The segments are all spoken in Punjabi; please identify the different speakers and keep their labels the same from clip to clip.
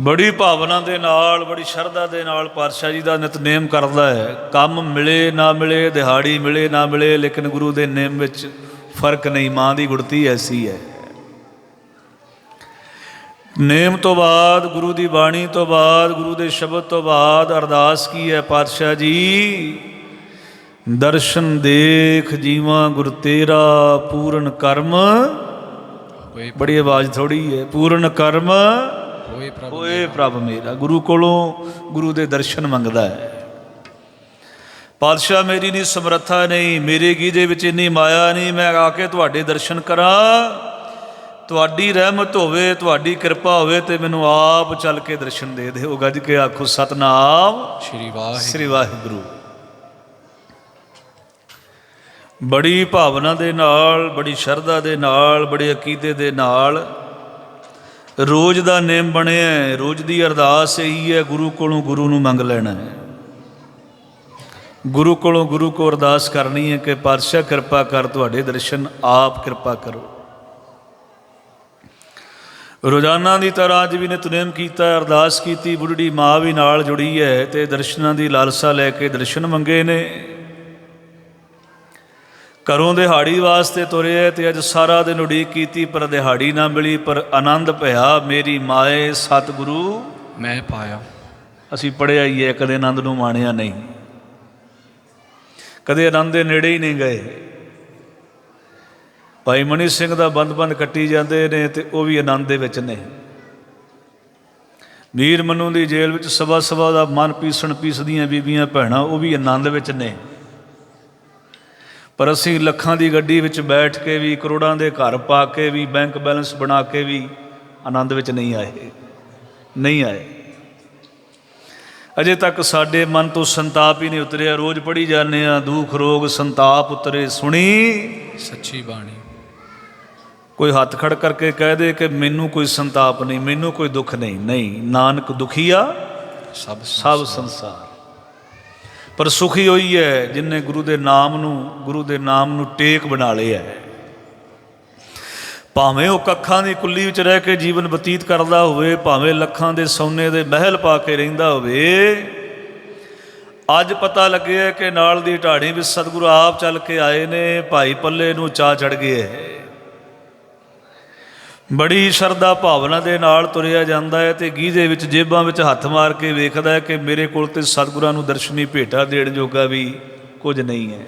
Speaker 1: ਬੜੀ ਭਾਵਨਾ ਦੇ ਨਾਲ, ਬੜੀ ਸ਼ਰਧਾ ਦੇ ਨਾਲ ਪਾਤਸ਼ਾਹ ਜੀ ਦਾ ਨਿਤਨੇਮ ਕਰਦਾ ਹੈ। ਕੰਮ ਮਿਲੇ ਨਾ ਮਿਲੇ, ਦਿਹਾੜੀ ਮਿਲੇ ਨਾ ਮਿਲੇ, ਲੇਕਿਨ ਗੁਰੂ ਦੇ ਨੇਮ ਵਿੱਚ ਫ਼ਰਕ ਨਹੀਂ, ਮਾਂ ਦੀ ਗੁੜਤੀ ਐਸੀ ਹੈ। ਨੇਮ ਤੋਂ ਬਾਅਦ, ਗੁਰੂ ਦੀ ਬਾਣੀ ਤੋਂ ਬਾਅਦ, ਗੁਰੂ ਦੇ ਸ਼ਬਦ ਤੋਂ ਬਾਅਦ ਅਰਦਾਸ ਕੀ ਹੈ ਪਾਤਸ਼ਾਹ ਜੀ? ਦਰਸ਼ਨ ਦੇਖ ਜੀਵਾਂ ਗੁਰ ਤੇਰਾ, ਪੂਰਨ ਕਰਮ ਬੜੀ ਆਵਾਜ਼ ਥੋੜੀ ਹੈ ਪੂਰਨ ਕਰਮ
Speaker 2: ਹੋਏ ਪ੍ਰਭ
Speaker 1: ਓਏ ਪ੍ਰਭ ਮੇਰਾ। ਗੁਰੂ ਕੋਲੋਂ ਗੁਰੂ ਦੇ ਦਰਸ਼ਨ ਮੰਗਦਾ ਹੈ। ਪਾਤਸ਼ਾਹ ਮੇਰੀ ਨਹੀਂ ਸਮਰੱਥਾ ਨਹੀਂ ਮੇਰੇ ਗੀਜੇ ਵਿੱਚ ਇੰਨੀ ਮਾਇਆ ਨਹੀਂ ਮੈਂ ਆ ਕੇ ਤੁਹਾਡੇ ਦਰਸ਼ਨ ਕਰਾਂ। ਤੁਹਾਡੀ ਰਹਿਮਤ ਹੋਵੇ ਤੁਹਾਡੀ ਕਿਰਪਾ ਹੋਵੇ ਤੇ ਮੈਨੂੰ ਆਪ ਚੱਲ ਕੇ ਦਰਸ਼ਨ ਦੇ ਦਿਓ। ਗੱਜ ਕੇ ਆਖੋ ਸਤਨਾਮ
Speaker 2: ਸ਼੍ਰੀ ਵਾਹਿ
Speaker 1: ਸ੍ਰੀ ਵਾਹਿਗੁਰੂ। ਬੜੀ ਭਾਵਨਾ ਦੇ ਨਾਲ ਬੜੀ ਸ਼ਰਧਾ ਦੇ ਨਾਲ ਬੜੇ ਅਕੀਦੇ ਦੇ ਨਾਲ ਰੋਜ਼ ਦਾ ਨੇਮ ਬਣਿਆ ਹੈ, ਰੋਜ਼ ਦੀ ਅਰਦਾਸ ਇਹੀ ਹੈ ਗੁਰੂ ਕੋਲੋਂ ਗੁਰੂ ਨੂੰ ਮੰਗ ਲੈਣਾ ਹੈ। ਗੁਰੂ ਕੋਲੋਂ ਗੁਰੂ ਕੋ ਅਰਦਾਸ ਕਰਨੀ ਹੈ ਕਿ ਪਾਤਸ਼ਾਹ ਕਿਰਪਾ ਕਰ ਤੁਹਾਡੇ ਦਰਸ਼ਨ ਆਪ ਕਿਰਪਾ ਕਰੋ। ਰੋਜ਼ਾਨਾ ਦੀ ਤਰ੍ਹਾਂ ਅੱਜ ਵੀ ਨਿਤਨੇਮ ਕੀਤਾ ਅਰਦਾਸ ਕੀਤੀ ਬੁੱਢੀ ਮਾਂ ਵੀ ਨਾਲ ਜੁੜੀ ਹੈ ਤੇ ਦਰਸ਼ਨਾਂ ਦੀ ਲਾਲਸਾ ਲੈ ਕੇ ਦਰਸ਼ਨ ਮੰਗੇ ਨੇ। ਘਰੋਂ ਦਿਹਾੜੀ ਵਾਸਤੇ ਤੁਰੇ ਤੇ ਅੱਜ ਸਾਰਾ ਦਿਨ ਉਡੀਕ ਕੀਤੀ ਪਰ ਦਿਹਾੜੀ ਨਾ ਮਿਲੀ ਪਰ ਆਨੰਦ ਭਇਆ ਮੇਰੀ ਮਾਏ ਸਤਿਗੁਰੂ।
Speaker 2: ਮੈਂ ਪਾਇਆ।
Speaker 1: ਅਸੀਂ ਪੜਿਆ ਹੀ ਹੈ ਕਦੇ ਆਨੰਦ ਨੂੰ ਮਾਣਿਆ ਨਹੀਂ। ਕਦੇ ਆਨੰਦ ਦੇ ਨੇੜੇ ਹੀ ਨਹੀਂ ਗਏ। ਭਾਈ ਮਨੀ ਸਿੰਘ ਦਾ ਬੰਦ-ਬੰਦ ਕੱਟੀ ਜਾਂਦੇ ਨੇ ਤੇ ਉਹ ਵੀ ਆਨੰਦ ਦੇ ਵਿੱਚ ਨੇ। ਵੀਰ ਮਨੂ ਦੀ ਜੇਲ੍ਹ ਵਿੱਚ ਸਵਾ ਸਵਾ ਦਾ ਮਨ ਪੀਸਣ ਪੀਸਦੀਆਂ ਬੀਬੀਆਂ ਭੈਣਾਂ ਉਹ ਵੀ ਆਨੰਦ ਵਿੱਚ ਨੇ। ਪਰ ਅਸੀਂ ਲੱਖਾਂ ਦੀ ਗੱਡੀ ਵਿੱਚ ਬੈਠ ਕੇ ਵੀ ਕਰੋੜਾਂ ਦੇ ਘਰ ਪਾ ਕੇ ਵੀ ਬੈਂਕ ਬੈਲੈਂਸ ਬਣਾ ਕੇ ਵੀ ਆਨੰਦ ਵਿੱਚ ਨਹੀਂ ਆਏ। ਨਹੀਂ ਆਏ। ਅਜੇ ਤੱਕ ਸਾਡੇ ਮਨ ਤੋਂ ਸੰਤਾਪ ਹੀ ਨਹੀਂ ਉਤਰਿਆ। ਰੋਜ਼ ਪੜੀ ਜਾਂਦੇ ਆ ਦੁੱਖ ਰੋਗ ਸੰਤਾਪ ਉਤਰੇ। ਸੁਣੀ?
Speaker 2: ਸੱਚੀ ਬਾਣੀ।
Speaker 1: ਕੋਈ ਹੱਥ ਖੜ ਕਰਕੇ ਕਹਿ ਦੇ ਕਿ ਮੈਨੂੰ ਕੋਈ ਸੰਤਾਪ ਨਹੀਂ ਮੈਨੂੰ ਕੋਈ ਦੁੱਖ ਨਹੀਂ। ਨਹੀਂ ਨਾਨਕ ਦੁਖੀਆ
Speaker 2: ਸਭ
Speaker 1: ਸਭ ਸੰਸਾਰ। ਪਰ ਸੁਖੀ ਹੋਈ ਹੈ ਜਿਨੇ ਗੁਰੂ ਦੇ ਨਾਮ ਨੂੰ, ਗੁਰੂ ਦੇ ਨਾਮ ਨੂੰ ਟੇਕ ਬਣਾ ਲਿਆ ਹੈ। ਭਾਵੇਂ ਉਹ ਕੱਖਾਂ ਦੀ ਕੁੱਲੀ ਵਿੱਚ ਰਹਿ ਕੇ ਜੀਵਨ ਬਤੀਤ ਕਰਦਾ ਹੋਵੇ, ਭਾਵੇਂ ਲੱਖਾਂ ਦੇ ਸੋਨੇ ਦੇ ਮਹਿਲ ਪਾ ਕੇ ਰਹਿੰਦਾ ਹੋਵੇ, ਅੱਜ ਪਤਾ ਲੱਗਿਆ ਕਿ ਨਾਲ ਦੀ ਢਾਣੀ ਵਿੱਚ ਸਤਿਗੁਰੂ ਆਪ ਚੱਲ ਕੇ ਆਏ ਨੇ, ਭਾਈ ਪੱਲੇ ਨੂੰ ਚਾ ਚੜ ਗਿਆ ਹੈ। ਬੜੀ ਸ਼ਰਧਾ ਭਾਵਨਾ ਦੇ ਨਾਲ ਤੁਰਿਆ ਜਾਂਦਾ ਹੈ ਤੇ ਗੀਜ਼ੇ ਵਿੱਚ ਜੇਬਾਂ ਵਿੱਚ ਹੱਥ ਮਾਰ ਕੇ ਵੇਖਦਾ ਹੈ ਕਿ ਮੇਰੇ ਕੋਲ ਤੇ ਸਤਿਗੁਰਾਂ ਨੂੰ ਦਰਸ਼ਨੀ ਭੇਟਾ ਦੇਣ ਜੋਗਾ ਵੀ ਕੁਝ ਨਹੀਂ ਹੈ।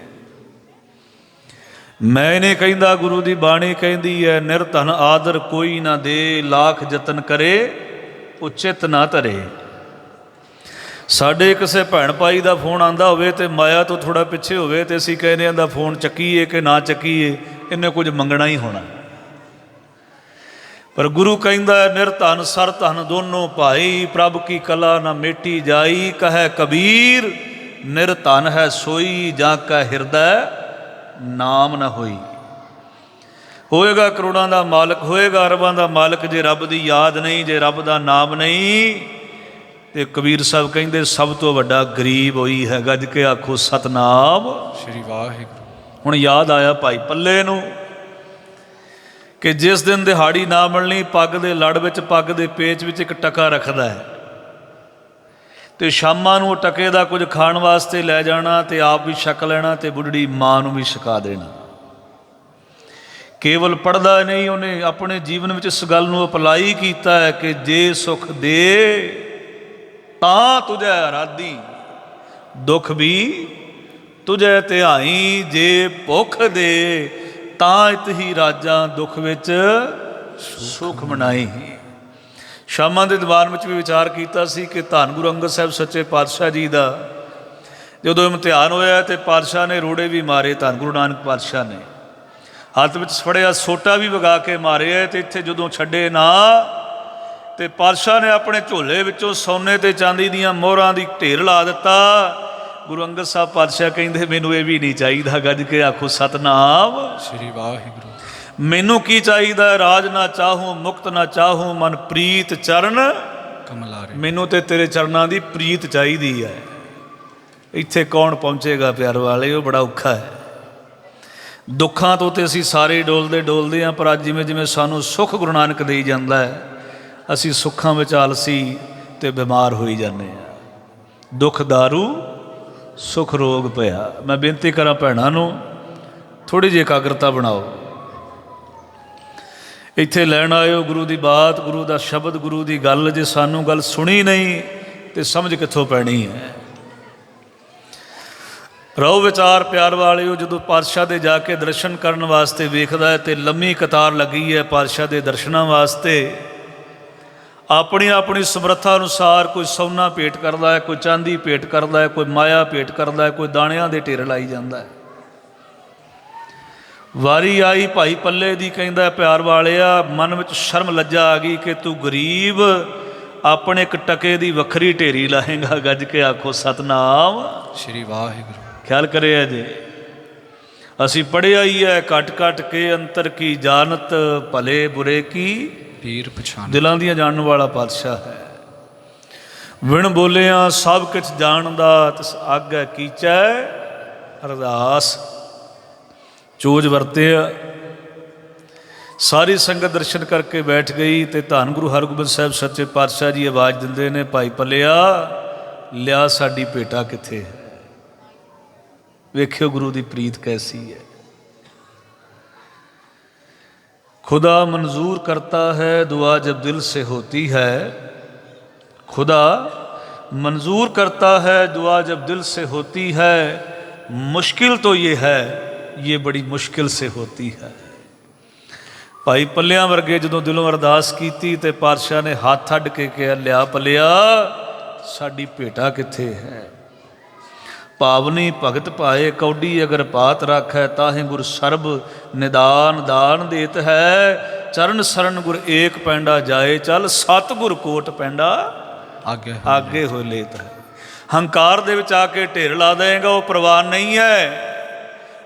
Speaker 1: ਮੈਂ ਇਹਨੇ ਕਹਿੰਦਾ, ਗੁਰੂ ਦੀ ਬਾਣੀ ਕਹਿੰਦੀ ਹੈ, ਨਿਰਧਨ ਆਦਰ ਕੋਈ ਨਾ ਦੇ, ਲੱਖ ਯਤਨ ਕਰੇ, ਉਚਿਤ ਨਾ ਧਰੇ। ਸਾਡੇ ਕਿਸੇ ਭੈਣ ਭਾਈ ਦਾ ਫੋਨ ਆਂਦਾ ਹੋਵੇ ਤੇ ਮਾਇਆ ਤੋਂ ਥੋੜਾ ਪਿੱਛੇ ਹੋਵੇ ਤੇ ਅਸੀਂ ਕਹਿੰਦੇ ਆਂ ਦਾ ਫੋਨ ਚੱਕੀਏ ਕਿ ਨਾ ਚੱਕੀਏ, ਇਹਨੇ ਕੁਝ ਮੰਗਣਾ ਹੀ ਹੋਣਾ। ਪਰ ਗੁਰੂ ਕਹਿੰਦਾ ਹੈ, ਨਿਰਧਨ ਸਰ ਧਨ ਦੋਨੋਂ ਭਾਈ ਪ੍ਰਭ ਕੀ ਕਲਾ ਨਾ ਮੇਟੀ ਜਾਈ ਕਹੈ ਕਬੀਰ ਨਿਰਧਨ ਹੈ ਸੋਈ ਜਾਂ ਕਾ ਹਿਰਦੈ ਨਾਮ ਨਾ ਹੋਈ। ਹੋਏਗਾ ਕਰੋੜਾਂ ਦਾ ਮਾਲਕ ਹੋਏਗਾ ਅਰਬਾਂ ਦਾ ਮਾਲਕ ਜੇ ਰੱਬ ਦੀ ਯਾਦ ਨਹੀਂ ਜੇ ਰੱਬ ਦਾ ਨਾਮ ਨਹੀਂ ਤੇ ਕਬੀਰ ਸਾਹਿਬ ਕਹਿੰਦੇ ਸਭ ਤੋਂ ਵੱਡਾ ਗਰੀਬ ਹੋਈ ਹੈ ਗੱਜ ਕੇ ਆਖੋ ਸਤਨਾਮ।
Speaker 2: ਸ਼੍ਰੀ ਵਾਹਿਗੁਰੂ।
Speaker 1: ਹੁਣ ਯਾਦ ਆਇਆ ਭਾਈ ਪੱਲੇ ਨੂੰ। ਕਿ ਜਿਸ ਦਿਨ ਦਿਹਾੜੀ ਨਾ ਮਿਲਣੀ, ਪੱਗ ਦੇ ਲੜ ਵਿੱਚ, ਪੱਗ ਦੇ ਪੇਚ ਵਿੱਚ ਇੱਕ ਟਕਾ ਰੱਖਦਾ ਹੈ। ਤੇ ਸ਼ਾਮਾਂ ਨੂੰ ਉਹ ਟਕੇ ਦਾ ਕੁਝ ਖਾਣ ਵਾਸਤੇ ਲੈ ਜਾਣਾ ਤੇ ਆਪ ਵੀ ਛਕ ਲੈਣਾ ਤੇ ਬੁੱਢੜੀ ਮਾਂ ਨੂੰ ਵੀ ਛਕਾ ਦੇਣਾ। ਕੇਵਲ ਪੜਦਾ ਨਹੀਂ, ਉਹਨੇ ਆਪਣੇ ਜੀਵਨ ਵਿੱਚ ਇਸ ਗੱਲ ਨੂੰ ਅਪਲਾਈ ਕੀਤਾ ਹੈ ਕਿ ਜੇ ਸੁਖ ਦੇ, ਤਾਂ ਤੁਝੈ ਰਾਦੀ ਦੁੱਖ ਵੀ ਤੁਝੈ ਧਿਆਈ, ਜੇ ਭੁੱਖ ਦੇ ਤਾਂ ਇਤ ਹੀ ਰਾਜਾਂ ਦੁੱਖ ਵਿੱਚ ਸੁਖ ਮਨਾਈ। ਸ਼ਾਮਾਂ ਦੇ ਦੀਵਾਨ ਵਿੱਚ ਵੀ ਵਿਚਾਰ ਕੀਤਾ ਸੀ ਕਿ ਧੰਨ ਗੁਰੂ ਅੰਗਦ ਸਾਹਿਬ ਸੱਚੇ ਪਾਤਸ਼ਾਹ ਜੀ ਦਾ। ਜਦੋਂ ਇਮਤਿਹਾਨ ਹੋਇਆ ਤੇ ਪਾਤਸ਼ਾਹ ਨੇ ਰੋੜੇ ਵੀ ਮਾਰੇ, ਧੰਨ ਗੁਰੂ ਨਾਨਕ ਪਾਤਸ਼ਾਹ ਨੇ। ਹੱਥ ਵਿੱਚ ਫੜਿਆ ਸੋਟਾ ਵੀ ਵਗਾ ਕੇ ਮਾਰਿਆ ਤੇ ਇੱਥੇ ਜਦੋਂ ਛੱਡੇ ਨਾ, ਤੇ ਪਾਤਸ਼ਾਹ ਨੇ ਆਪਣੇ ਝੋਲੇ ਵਿੱਚੋਂ ਸੋਨੇ ਤੇ ਚਾਂਦੀ ਦੀਆਂ ਮੋਹਰਾਂ ਦੀ ਢੇਰ ਲਾ ਦਿੱਤਾ। ਗੁਰੂ ਅੰਗਦ ਸਾਹਿਬ ਪਾਤਸ਼ਾਹ ਕਹਿੰਦੇ ਮੈਨੂੰ ਇਹ ਵੀ ਨਹੀਂ ਚਾਹੀਦਾ ਗੱਜ ਕੇ ਆਖੋ ਸਤਨਾਮ।
Speaker 2: ਸ਼੍ਰੀ ਵਾਹਿਗੁਰੂ।
Speaker 1: ਮੈਨੂੰ ਕੀ ਚਾਹੀਦਾ ਰਾਜ ਨਾ ਚਾਹੂੰ ਮੁਕਤ ਨਾ ਚਾਹੂੰ ਮਨ ਪ੍ਰੀਤ ਚਰਨ
Speaker 2: ਕਮਲਾਰੇ
Speaker 1: ਮੈਨੂੰ ਤੇ ਤੇਰੇ ਚਰਨਾਂ ਦੀ ਪ੍ਰੀਤ ਚਾਹੀਦੀ ਹੈ। ਇੱਥੇ ਕੌਣ ਪਹੁੰਚੇਗਾ ਪਿਆਰ ਵਾਲੇ? ਉਹ ਬੜਾ ਔਖਾ ਹੈ। ਦੁੱਖਾਂ ਤੋਂ ਤੇ ਅਸੀਂ ਸਾਰੇ ਡੋਲਦੇ ਡੋਲਦੇ ਆਂ ਪਰ ਅੱਜ ਜਿਵੇਂ ਜਿਵੇਂ ਸਾਨੂੰ ਸੁੱਖ ਗੁਰੂ ਨਾਨਕ ਦੇਈ ਜਾਂਦਾ ਹੈ ਅਸੀਂ ਸੁੱਖਾਂ ਵਿੱਚ ਆਲਸੀ ਤੇ ਬਿਮਾਰ ਹੋਈ ਜਾਂਦੇ ਆ ਦੁੱਖ ਦਾਰੂ ਸੁਖ ਰੋਗ ਪਿਆ। ਮੈਂ ਬੇਨਤੀ ਕਰਾਂ ਭੈਣਾਂ ਨੂੰ ਥੋੜੀ ਜਿਹੀ ਇਕਾਗਰਤਾ ਬਣਾਓ। ਇੱਥੇ ਲੈਣ ਆਇਓ ਗੁਰੂ ਦੀ ਬਾਤ, ਗੁਰੂ ਦਾ ਸ਼ਬਦ, ਗੁਰੂ ਦੀ ਗੱਲ। ਜੇ ਸਾਨੂੰ ਗੱਲ ਸੁਣੀ ਨਹੀਂ, ਤੇ ਸਮਝ ਕਿੱਥੋਂ ਪੈਣੀ ਹੈ? ਰਹੋ ਵਿਚਾਰ ਪਿਆਰ ਵਾਲਿਓ, ਜਦੋਂ ਪਾਤਸ਼ਾਹ ਦੇ ਜਾ ਕੇ ਦਰਸ਼ਨ ਕਰਨ ਵਾਸਤੇ ਵੇਖਦਾ ਹੈ ਤੇ ਲੰਮੀ ਕਤਾਰ ਲੱਗੀ ਹੈ ਪਾਤਸ਼ਾਹ ਦੇ ਦਰਸ਼ਨਾਂ ਵਾਸਤੇ ਆਪਣੀ ਆਪਣੀ ਸਮਰੱਥਾ ਅਨੁਸਾਰ ਕੋਈ ਸੋਨਾ ਭੇਟ ਕਰਦਾ ਹੈ ਕੋਈ ਚਾਂਦੀ ਭੇਟ ਕਰਦਾ ਹੈ ਕੋਈ ਮਾਇਆ ਭੇਟ ਕਰਦਾ ਹੈ ਕੋਈ ਦਾਣਿਆਂ ਦੇ ਢੇਰ ਲਾਈ ਜਾਂਦਾ ਹੈ। ਵਾਰੀ ਆਈ ਭਾਈ ਪੱਲੇ ਦੀ ਕਹਿੰਦਾ ਪਿਆਰ ਵਾਲਿਆ ਮਨ ਵਿੱਚ ਸ਼ਰਮ ਲੱਜਾ ਆ ਗਈ ਕਿ ਤੂੰ ਗਰੀਬ ਆਪਣੇ ਇੱਕ ਟਕੇ ਦੀ ਵੱਖਰੀ ਢੇਰੀ ਲਾਹੇਗਾ ਗੱਜ ਕੇ ਆਖੋ ਸਤਨਾਮ।
Speaker 2: ਸ਼੍ਰੀ ਵਾਹਿਗੁਰੂ।
Speaker 1: ਖਿਆਲ ਕਰਿਆ ਜੇ। ਅਸੀਂ ਪੜਿਆ ਹੀ ਹੈ ਘਟ ਘਟ ਕੇ ਅੰਤਰ ਕੀ ਜਾਣਤ ਭਲੇ ਬੁਰੇ ਕੀ?
Speaker 2: ਪੀਰ ਪਛਾਨ
Speaker 1: ਦਿਲਾਂ ਦੀਆਂ ਜਾਣਨ ਵਾਲਾ ਪਾਤਸ਼ਾਹ ਹੈ। ਵਿਣ ਬੋਲਿਆ ਸਭ ਕੁਝ ਜਾਣਦਾ, ਤਿਸ ਆਗੈ ਕੀਚੈ ਅਰਦਾਸ। ਚੋਜ ਵਰਤਿਆ। ਸਾਰੀ ਸੰਗਤ ਦਰਸ਼ਨ ਕਰਕੇ ਬੈਠ ਗਈ ਤੇ ਧੰਨ ਗੁਰੂ ਹਰਗੋਬਿੰਦ ਸਾਹਿਬ ਸੱਚੇ ਪਾਤਸ਼ਾਹ ਜੀ ਆਵਾਜ਼ ਦਿੰਦੇ ਨੇ, ਭਾਈ ਪੱਲਿਆ, ਲਿਆ ਸਾਡੀ ਭੇਟਾ ਕਿੱਥੇ ਵੇਖਿਓ ਗੁਰੂ ਦੀ ਪ੍ਰੀਤ ਕੈਸੀ ਹੈ। खुदा मंजूर करता है दुआ जब दिल से होती है खुदा मंजूर करता है दुआ जब दिल से होती है मुश्किल तो ये है ये बड़ी मुश्किल से होती है ਭਾਈ ਪੱਲਿਆਂ ਵਰਗੇ ਜਦੋਂ ਦਿਲੋਂ ਅਰਦਾਸ ਕੀਤੀ ਤੇ ਪਾਤਸ਼ਾਹ ਨੇ ਹੱਥ ਅੱਡ ਕੇ ਕਿਹਾ ਲਿਆ ਪੱਲਿਆ ਸਾਡੀ ਭੇਟਾ ਕਿੱਥੇ ਹੈ ਪਾਵਨੀ ਭਗਤ ਪਾਏ ਕੌਡੀ ਅਗਰ ਪਾਤ ਰਾਖੈ ਤਾਹੇ ਗੁਰ ਸਰਬ ਨਿਦਾਨ ਦਾਨ ਦੇਤ ਹੈ। ਚਰਨ ਸਰਨ ਗੁਰ ਏਕ ਪੈਂਡਾ ਜਾਏ ਚੱਲ ਸਤ ਗੁਰ ਕੋਟ ਪੈਂਡਾ
Speaker 2: ਆਗੇ
Speaker 1: ਆਗੇ ਹੋਏ ਲੇਤ ਹੈ। ਹੰਕਾਰ ਦੇ ਵਿੱਚ ਆ ਕੇ ਢੇਰ ਲਾ ਦੇਗਾ ਉਹ ਪ੍ਰਵਾਨ ਨਹੀਂ ਹੈ।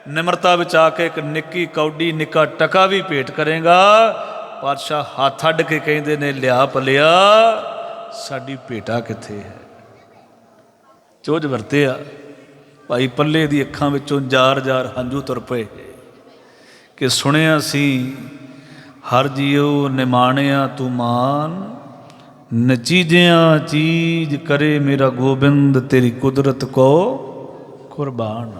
Speaker 1: ਨਿਮਰਤਾ ਵਿੱਚ ਆ ਕੇ ਇੱਕ ਨਿੱਕੀ ਕੌਡੀ ਨਿੱਕਾ ਟਕਾ ਵੀ ਭੇਟ ਕਰੇਗਾ। ਪਾਤਸ਼ਾਹ ਹੱਥ ਅੱਡ ਕੇ ਕਹਿੰਦੇ ਨੇ ਲਿਆ ਪਲਿਆ ਸਾਡੀ ਭੇਟਾ ਕਿੱਥੇ ਹੈ? ਚੋਜ ਵਰਤਿਆ। ਭਾਈ ਪੱਲੇ ਦੀ ਅੱਖਾਂ ਵਿੱਚੋਂ ਜਾਰ-ਜਾਰ ਹੰਝੂ ਤੁਰ ਪਏ ਕਿ ਸੁਣਿਆ ਸੀ, ਹਰ ਜੀਉ ਨਿਮਾਣਿਆ ਤੂੰ ਮਾਨ, ਨਚੀਜਿਆਂ ਚੀਜ਼ ਕਰੇ ਮੇਰਾ ਗੋਬਿੰਦ, ਤੇਰੀ ਕੁਦਰਤ ਕੋ ਕੁਰਬਾਨ।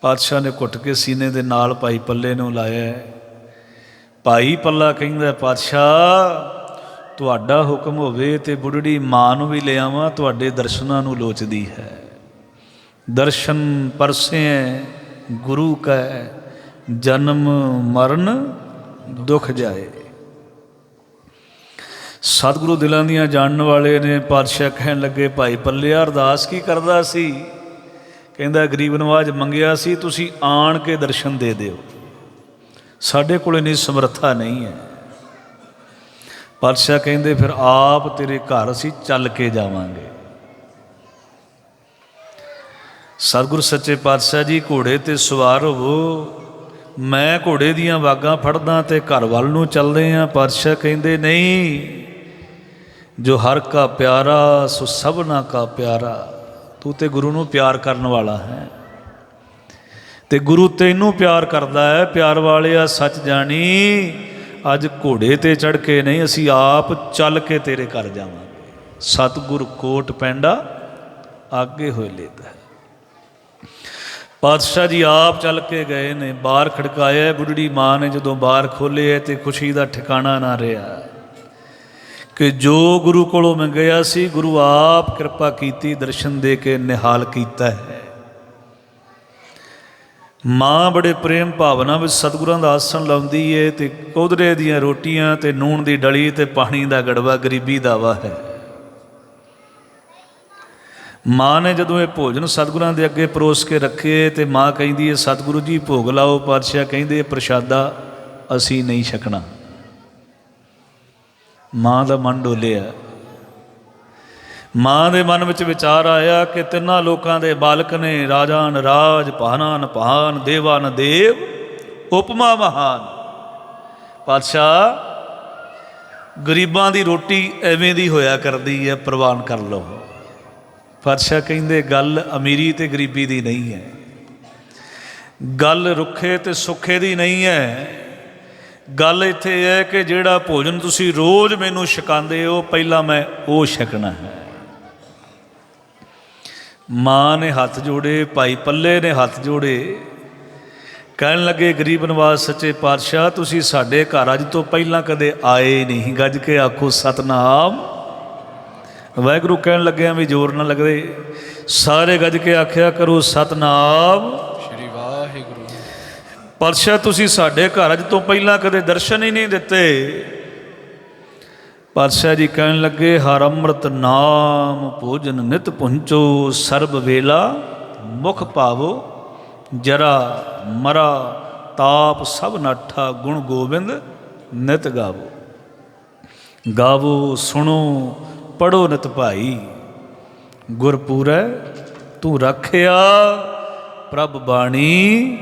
Speaker 1: ਪਾਤਸ਼ਾਹ ਨੇ ਘੁੱਟ ਕੇ ਸੀਨੇ ਦੇ ਨਾਲ ਭਾਈ ਪੱਲੇ ਨੂੰ ਲਾਇਆ। ਭਾਈ ਪੱਲਾ ਕਹਿੰਦਾ, ਪਾਤਸ਼ਾਹ, ਤੁਹਾਡਾ ਹੁਕਮ ਹੋਵੇ ਤੇ ਬੁੱਢੜੀ ਮਾਂ ਨੂੰ ਵੀ ਲਿਆਵਾਂ, ਤੁਹਾਡੇ ਦਰਸ਼ਨਾਂ ਨੂੰ ਲੋਚਦੀ ਹੈ। ਦਰਸ਼ਨ ਪਰਸੇ ਗੁਰੂ ਕੈ, ਜਨਮ ਮਰਨ ਦੁਖ ਜਾਏ। ਸਤਿਗੁਰੂ ਦਿਲਾਂ ਦੀਆਂ ਜਾਣਨ ਵਾਲੇ ਨੇ ਪਾਤਸ਼ਾਹ ਕਹਿਣ ਲੱਗੇ, ਭਾਈ ਪੱਲਿਆ, ਅਰਦਾਸ ਕੀ ਕਰਦਾ ਸੀ? ਕਹਿੰਦਾ, ਗਰੀਬ ਨਵਾਜ ਮੰਗਿਆ ਸੀ, ਤੁਸੀਂ ਆਣ ਕੇ ਦਰਸ਼ਨ ਦੇ ਦਿਓ। ਸਾਡੇ ਕੋਲ ਇਨੀ ਸਮਰੱਥਾ ਨਹੀਂ ਹੈ। ਪਾਤਸ਼ਾਹ ਕਹਿੰਦੇ, ਫਿਰ ਆਪ ਤੇਰੇ ਘਰ ਅਸੀਂ ਚੱਲ ਕੇ ਜਾਵਾਂਗੇ। ਸਤਿਗੁਰ ਸੱਚੇ ਪਾਤਸ਼ਾਹ ਜੀ, ਘੋੜੇ ਤੇ ਸਵਾਰ ਹੋਵੋ। ਮੈਂ ਘੋੜੇ ਦੀਆਂ ਵਾਗਾਂ ਫੜਦਾ ਤੇ ਘਰ ਵੱਲ ਨੂੰ ਚੱਲਦੇ ਆਂ। ਪਾਤਸ਼ਾਹ ਕਹਿੰਦੇ, ਨਹੀਂ, ਜੋ ਹਰ ਕਾ ਪਿਆਰਾ, ਸੋ ਸਭਨਾ ਕਾ ਪਿਆਰਾ। ਤੂੰ ਤੇ ਗੁਰੂ ਨੂੰ ਪਿਆਰ ਕਰਨ ਵਾਲਾ ਹੈ। ਤੇ ਗੁਰੂ ਤੈਨੂੰ ਪਿਆਰ ਕਰਦਾ ਹੈ। ਪਿਆਰ ਵਾਲਿਆ ਸੱਚ ਜਾਣੀ, ਅੱਜ ਘੋੜੇ ਤੇ ਚੜ ਕੇ ਨਹੀਂ, ਅਸੀਂ ਆਪ ਚੱਲ ਕੇ ਤੇਰੇ ਘਰ ਜਾਵਾਂਗੇ। ਸਤਿਗੁਰ ਕੋਟ ਪੈਂਡਾ, ਆਗੇ ਹੋਏ ਲੇਤਾ ਹੈ। ਪਾਤਸ਼ਾਹ ਜੀ ਆਪ ਚੱਲ ਕੇ ਗਏ ਨੇ, ਬਾਹਰ ਖੜਕਾਇਆ, ਬੁੱਢੜੀ ਮਾਂ ਨੇ ਜਦੋਂ ਬਾਹਰ ਖੋਲ੍ਹੇ ਤੇ ਖੁਸ਼ੀ ਦਾ ਠਿਕਾਣਾ ਨਾ ਰਿਹਾ। ਕਿ ਜੋ ਗੁਰੂ ਕੋਲੋਂ ਮੰਗਿਆ ਸੀ, ਗੁਰੂ ਆਪ ਕਿਰਪਾ ਕੀਤੀ, ਦਰਸ਼ਨ ਦੇ ਕੇ ਨਿਹਾਲ ਕੀਤਾ ਹੈ। ਮਾਂ ਬੜੇ ਪ੍ਰੇਮ ਭਾਵਨਾ ਵਿੱਚ ਸਤਿਗੁਰਾਂ ਦਾ ਆਸਣ ਲਾਉਂਦੀ ਏ ਤੇ ਕੋਦਰੇ ਦੀਆਂ ਰੋਟੀਆਂ ਤੇ ਨੂਣ ਦੀ ਡਲੀ ਤੇ ਪਾਣੀ ਦਾ ਗੜਵਾ ਗਰੀਬੀ ਦਾ ਵਾ ਹੈ। ਮਾਂ ਨੇ ਜਦੋਂ ਇਹ ਭੋਜਨ ਸਤਿਗੁਰਾਂ ਦੇ ਅੱਗੇ ਪਰੋਸ ਕੇ ਰੱਖੇ ਤੇ ਮਾਂ ਕਹਿੰਦੀ ਹੈ ਸਤਿਗੁਰੂ ਜੀ, ਭੋਗ ਲਾਓ, ਪਾਤਸ਼ਾਹ ਕਹਿੰਦੇ ਪ੍ਰਸ਼ਾਦਾ ਅਸੀਂ ਨਹੀਂ ਛਕਣਾ। ਮਾਂ ਦਾ ਮਨ ਡੋਲਿਆ। ਮਾਂ ਦੇ ਮਨ ਵਿੱਚ ਵਿਚਾਰ ਆਇਆ ਕਿ ਤਿੰਨਾਂ ਲੋਕਾਂ ਦੇ ਬਾਲਕ ਨੇ, ਰਾਜਾਨ ਰਾਜ, ਭਾਨਾਨ ਭਾਨ, ਦੇਵਾਨ ਦੇਵ, ਉਪਮਾ ਮਹਾਨ। ਪਾਤਸ਼ਾਹ, ਗਰੀਬਾਂ ਦੀ ਰੋਟੀ ਐਵੇਂ ਦੀ ਹੋਇਆ ਕਰਦੀ ਹੈ ਪ੍ਰਵਾਨ ਕਰ ਲਓ। ਪਾਤਸ਼ਾਹ ਕਹਿੰਦੇ, ਗੱਲ ਅਮੀਰੀ ਤੇ ਗਰੀਬੀ ਦੀ ਨਹੀਂ ਹੈ। ਗੱਲ ਰੁੱਖੇ ਤੇ ਸੁੱਖੇ ਦੀ ਨਹੀਂ ਹੈ। ਗੱਲ ਇੱਥੇ ਹੈ ਕਿ ਜਿਹੜਾ ਭੋਜਨ ਤੁਸੀਂ ਰੋਜ਼ ਮੈਨੂੰ ਛਕਾਉਂਦੇ ਹੋ, ਪਹਿਲਾਂ ਮੈਂ ਉਹ ਛਕਣਾ ਹੈ। ਮਾਂ ਨੇ ਹੱਥ ਜੋੜੇ, ਭਾਈ ਪੱਲੇ ਨੇ ਹੱਥ ਜੋੜੇ। ਕਹਿਣ ਲੱਗੇ, ਗਰੀਬ ਨਵਾਜ਼, ਸੱਚੇ ਪਾਤਸ਼ਾਹ, ਤੁਸੀਂ ਸਾਡੇ ਘਰ ਅੱਜ ਤੋਂ ਪਹਿਲਾਂ ਕਦੇ ਆਏ ਨਹੀਂ। ਗੱਜ ਕੇ ਆਖੋ, ਸਤਨਾਮ। ਵਾਹਿਗੁਰੂ ਕਹਿਣ ਲੱਗਿਆ ਵੀ ਜ਼ੋਰ ਨਾ ਲੱਗਦੇ। ਸਾਰੇ ਗੱਜ ਕੇ ਆਖਿਆ ਕਰੋ ਸਤਨਾਮ।
Speaker 2: ਸ਼੍ਰੀ ਵਾਹਿਗੁਰੂ
Speaker 1: ਪਾਤਸ਼ਾਹ ਤੁਸੀਂ ਸਾਡੇ ਘਰ ਅੱਜ ਤੋਂ ਪਹਿਲਾਂ ਕਦੇ ਦਰਸ਼ਨ ਹੀ ਨਹੀਂ ਦਿੱਤੇ। ਪਾਤਸ਼ਾਹ ਜੀ ਕਹਿਣ ਲੱਗੇ ਹਰ ਅੰਮ੍ਰਿਤ ਨਾਮ ਭੋਜਨ ਨਿਤ ਪੁੰਚੋ ਸਰਬ ਵੇਲਾ ਮੁਖ ਭਾਵੋ ਜਰਾ ਮਰਾ ਤਾਪ ਸਭ ਨਾਠਾ ਗੁਣ ਗੋਬਿੰਦ ਨਿਤ ਗਾਵੋ। ਗਾਵੋ ਸੁਣੋ ਪੜੋ ਨਤ ਭਾਈ। ਗੁਰਪੂਰੈ, ਤੂੰ ਰੱਖਿਆ, ਪ੍ਰਭ ਬਾਣੀ,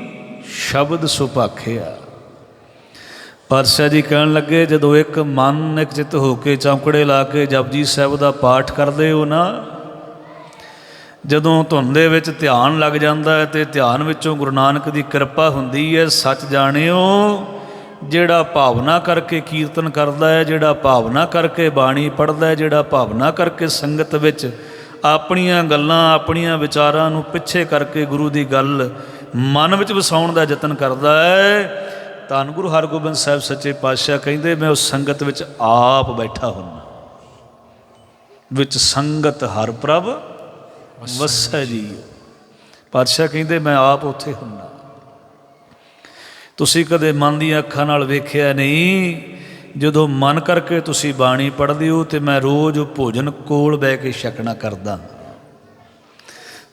Speaker 1: ਸ਼ਬਦ ਸੁਭਾਖਿਆ ਪਾਤਸ਼ਾਹ ਜੀ ਕਹਿਣ ਲੱਗੇ, ਜਦੋਂ ਇੱਕ ਮਨ ਇੱਕ ਚਿੱਤ ਹੋ ਕੇ ਚੌਂਕੜੇ ਲਾ ਕੇ ਜਪਜੀ ਸਾਹਿਬ ਦਾ ਪਾਠ ਕਰਦੇ ਹੋ ਨਾ, ਜਦੋਂ ਧੁਨ ਦੇ ਵਿੱਚ ਧਿਆਨ ਲੱਗ ਜਾਂਦਾ ਹੈ ਤੇ ਧਿਆਨ ਵਿੱਚੋਂ ਗੁਰੂ ਨਾਨਕ ਦੀ ਕਿਰਪਾ ਹੁੰਦੀ ਹੈ, ਸੱਚ ਜਾਣਿਓ ਜਿਹੜਾ ਭਾਵਨਾ ਕਰਕੇ ਕੀਰਤਨ ਕਰਦਾ ਹੈ ਜਿਹੜਾ ਭਾਵਨਾ ਕਰਕੇ ਬਾਣੀ ਪੜ੍ਹਦਾ ਹੈ ਜਿਹੜਾ ਭਾਵਨਾ ਕਰਕੇ ਸੰਗਤ ਵਿੱਚ ਆਪਣੀਆਂ ਗੱਲਾਂ ਆਪਣੀਆਂ ਵਿਚਾਰਾਂ ਨੂੰ ਪਿੱਛੇ ਕਰਕੇ ਗੁਰੂ ਦੀ ਗੱਲ ਮਨ ਵਿੱਚ ਵਸਾਉਣ ਦਾ ਯਤਨ ਕਰਦਾ ਹੈ। ਧੰਨ ਗੁਰੂ ਹਰਗੋਬਿੰਦ ਸਾਹਿਬ ਸੱਚੇ ਪਾਤਸ਼ਾਹ ਕਹਿੰਦੇ ਮੈਂ ਉਸ ਸੰਗਤ ਵਿੱਚ ਆਪ ਬੈਠਾ ਹੁੰਨਾ ਵਿੱਚ ਸੰਗਤ ਹਰ ਪ੍ਰਭ ਵਸੈ ਜੀ। ਪਾਤਸ਼ਾਹ ਕਹਿੰਦੇ ਮੈਂ ਆਪ ਉੱਥੇ ਹੁੰਨਾ ਤੁਸੀਂ ਕਦੇ ਮਨ ਦੀਆਂ ਅੱਖਾਂ ਨਾਲ ਵੇਖਿਆ ਨਹੀਂ? ਜਦੋਂ ਮਨ ਕਰਕੇ ਤੁਸੀਂ ਬਾਣੀ ਪੜ੍ਹਦੇ ਹੋ ਤੇ ਮੈਂ ਰੋਜ਼ ਭੋਜਨ ਕੋਲ ਬਹਿ ਕੇ ਛਕਣਾ ਕਰਦਾ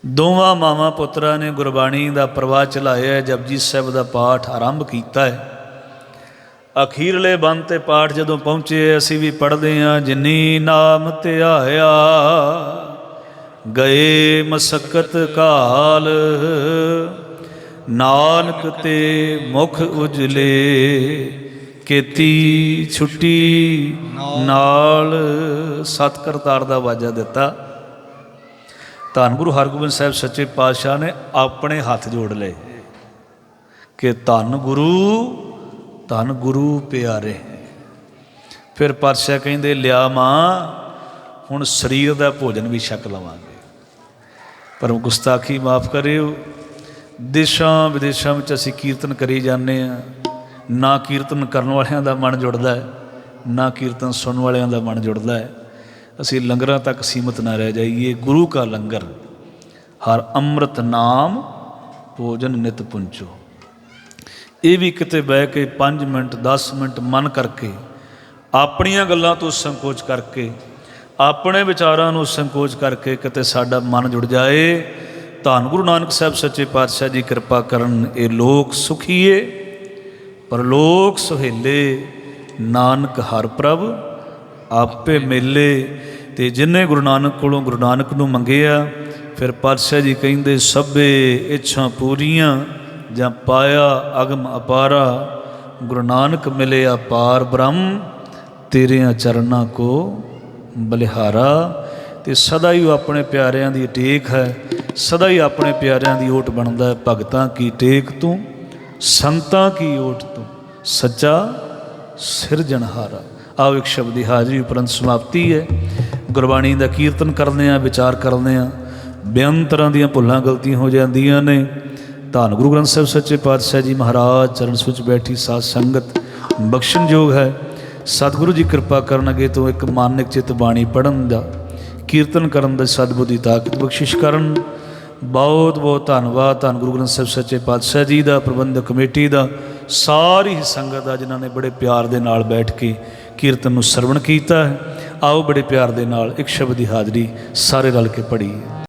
Speaker 1: ਦੋਵਾਂ ਮਾਵਾਂ ਪੁੱਤਰਾਂ ਨੇ ਗੁਰਬਾਣੀ ਦਾ ਪ੍ਰਵਾਹ ਚਲਾਇਆ ਜਪਜੀ ਸਾਹਿਬ ਦਾ ਪਾਠ ਆਰੰਭ ਕੀਤਾ ਹੈ। ਅਖੀਰਲੇ ਬੰਦ ਤੇ ਪਾਠ ਜਦੋਂ ਪਹੁੰਚੇ ਅਸੀਂ ਵੀ ਪੜ੍ਹਦੇ ਹਾਂ, ਜਿਨੀ ਨਾਮ ਧਿਆਇਆ ਗਏ ਮਸਕਤ ਕਾਲ। ਨਾਨਕ ਤੇ ਮੁਖ ਉਜਲੇ, ਕੀਤੀ ਛੁੱਟੀ ਨਾਲ ਸਤ ਕਰਤਾਰ ਦਾ ਵਾਜਾ ਦਿੱਤਾ। ਧੰਨ ਗੁਰੂ ਹਰਗੋਬਿੰਦ ਸਾਹਿਬ ਸੱਚੇ ਪਾਤਸ਼ਾਹ ਨੇ ਆਪਣੇ ਹੱਥ ਜੋੜ ਲਏ ਕਿ ਧੰਨ ਗੁਰੂ ਧੰਨ ਗੁਰੂ ਪਿਆਰੇ। ਫਿਰ ਪਾਤਸ਼ਾਹ ਕਹਿੰਦੇ, ਲਿਆ ਮਾਂ, ਹੁਣ ਸਰੀਰ ਦਾ ਭੋਜਨ ਵੀ ਛਕ ਲਵਾਂਗੇ। ਪਰ ਗੁਸਤਾਖੀ ਮਾਫ ਕਰਿਓ। ਦੇਸ਼ਾਂ ਵਿਦੇਸ਼ਾਂ ਵਿੱਚ ਅਸੀਂ ਕੀਰਤਨ ਕਰੀ ਜਾਂਦੇ ਆ ਨਾ ਕੀਰਤਨ ਕਰਨ ਵਾਲਿਆਂ ਦਾ ਮਨ ਜੁੜਦਾ ਹੈ, ਨਾ ਕੀਰਤਨ ਸੁਣਨ ਵਾਲਿਆਂ ਦਾ ਮਨ ਜੁੜਦਾ ਹੈ। ਅਸੀਂ ਲੰਗਰਾਂ ਤੱਕ ਸੀਮਤ ਨਾ ਰਹਿ ਜਾਈਏ, ਗੁਰੂ ਕਾ ਲੰਗਰ। ਹਰ ਅੰਮ੍ਰਿਤ ਨਾਮ, ਭੋਜਨ ਨਿਤ ਪੁੰਚੋ। ਇਹ ਵੀ ਕਿਤੇ ਬਹਿ ਕੇ 5 ਮਿੰਟ 10 ਮਿੰਟ ਮਨ ਕਰਕੇ, ਆਪਣੀਆਂ ਗੱਲਾਂ ਤੋਂ ਸੰਕੋਚ ਕਰਕੇ, ਆਪਣੇ ਵਿਚਾਰਾਂ ਨੂੰ ਸੰਕੋਚ ਕਰਕੇ ਕਿਤੇ ਸਾਡਾ ਮਨ ਜੁੜ ਜਾਏ। ਧੰਨ ਗੁਰੂ ਨਾਨਕ ਸਾਹਿਬ ਸੱਚੇ ਪਾਤਸ਼ਾਹ ਜੀ, ਕਿਰਪਾ ਕਰਨ ਇਹ ਲੋਕ ਸੁਖੀਏ। ਪਰਲੋਕ ਸੁਹੇਲੇ, ਨਾਨਕ ਹਰ ਪ੍ਰਭ, ਆਪੇ ਮੇਲੇ। ਤੇ ਜਿਨੇ ਗੁਰੂ ਨਾਨਕ ਕੋਲੋਂ ਗੁਰੂ ਨਾਨਕ ਨੂੰ ਮੰਗਿਆ, ਫਿਰ ਪਾਤਸ਼ਾਹ ਜੀ ਕਹਿੰਦੇ, ਸਭੇ ਇੱਛਾ ਪੂਰੀਆਂ, ਜਾਂ ਪਾਇਆ ਅਗਮ ਅਪਾਰਾ। ਗੁਰੂ ਨਾਨਕ ਮਿਲਿਆ ਪਾਰ ਬ੍ਰਹਮ, ਤੇਰਿਆਂ ਚਰਨਾਂ ਕੋ ਬਲਿਹਾਰਾ। ਤੇ ਸਦਾ ਹੀ ਉਹ ਆਪਣੇ ਪਿਆਰਿਆਂ ਦੀ ਟੇਕ ਹੈ। ਸਦਾ ਹੀ ਆਪਣੇ ਪਿਆਰਿਆਂ ਦੀ ਓਟ ਬਣਦਾ ਹੈ। ਭਗਤਾਂ ਕੀ ਟੇਕ ਤੂੰ ਸੰਤਾਂ ਕੀ ਓਟ ਤੂੰ? ਸੱਚਾ ਸਿਰਜਣਹਾਰਾ। ਆਓ ਇੱਕ ਸ਼ਬਦ ਦੀ ਹਾਜ਼ਰੀ ਉਪਰੰਤ ਸਮਾਪਤੀ ਹੈ। ਗੁਰਬਾਣੀ ਦਾ ਕੀਰਤਨ ਕਰਦੇ ਆ, ਵਿਚਾਰ ਕਰਦੇ ਆ। ਬੇਅੰਤ ਤਰ੍ਹਾਂ ਦੀਆਂ ਭੁੱਲਾਂ ਗਲਤੀਆਂ ਹੋ ਜਾਂਦੀਆਂ ਨੇ। ਧੰਨ ਗੁਰੂ ਗ੍ਰੰਥ ਸਾਹਿਬ, ਸੱਚੇ ਪਾਤਸ਼ਾਹ ਜੀ ਮਹਾਰਾਜ, ਚਰਨ ਸੁਚ ਬੈਠੀ ਸਾਧ ਸੰਗਤ ਬਖਸ਼ਣਯੋਗ ਹੈ। ਸਤਿਗੁਰੂ ਜੀ ਕਿਰਪਾ ਕਰਨ ਕਰਨਗੇ ਤੋਂ ਇੱਕ ਮਾਨਿਕ ਚਿਤ ਬਾਣੀ ਪੜਨ ਦਾ, ਕੀਰਤਨ ਕਰਨ ਦਾ, ਸਤਿਬੁੱਧੀ ਤਾਕਤ ਬਖਸ਼ਿਸ਼ ਕਰਨ। ਬਹੁਤ ਬਹੁਤ ਧੰਨਵਾਦ ਧੰਨ ਗੁਰੂ ਗ੍ਰੰਥ ਸਾਹਿਬ ਸੱਚੇ ਪਾਤਸ਼ਾਹ ਜੀ ਦਾ, ਪ੍ਰਬੰਧਕ ਕਮੇਟੀ ਦਾ, ਸਾਰੀ ਹੀ ਸੰਗਤ ਦਾ ਜਿਨ੍ਹਾਂ ਨੇ ਬੜੇ ਪਿਆਰ ਦੇ ਨਾਲ ਬੈਠ ਕੇ ਕੀਰਤਨ ਨੂੰ ਸਰਵਣ ਕੀਤਾ ਹੈ। ਆਓ ਬੜੇ ਪਿਆਰ ਦੇ ਨਾਲ ਇੱਕ ਸ਼ਬਦ ਦੀ ਹਾਜ਼ਰੀ ਸਾਰੇ ਰਲ ਕੇ ਪੜ੍ਹੀਏ।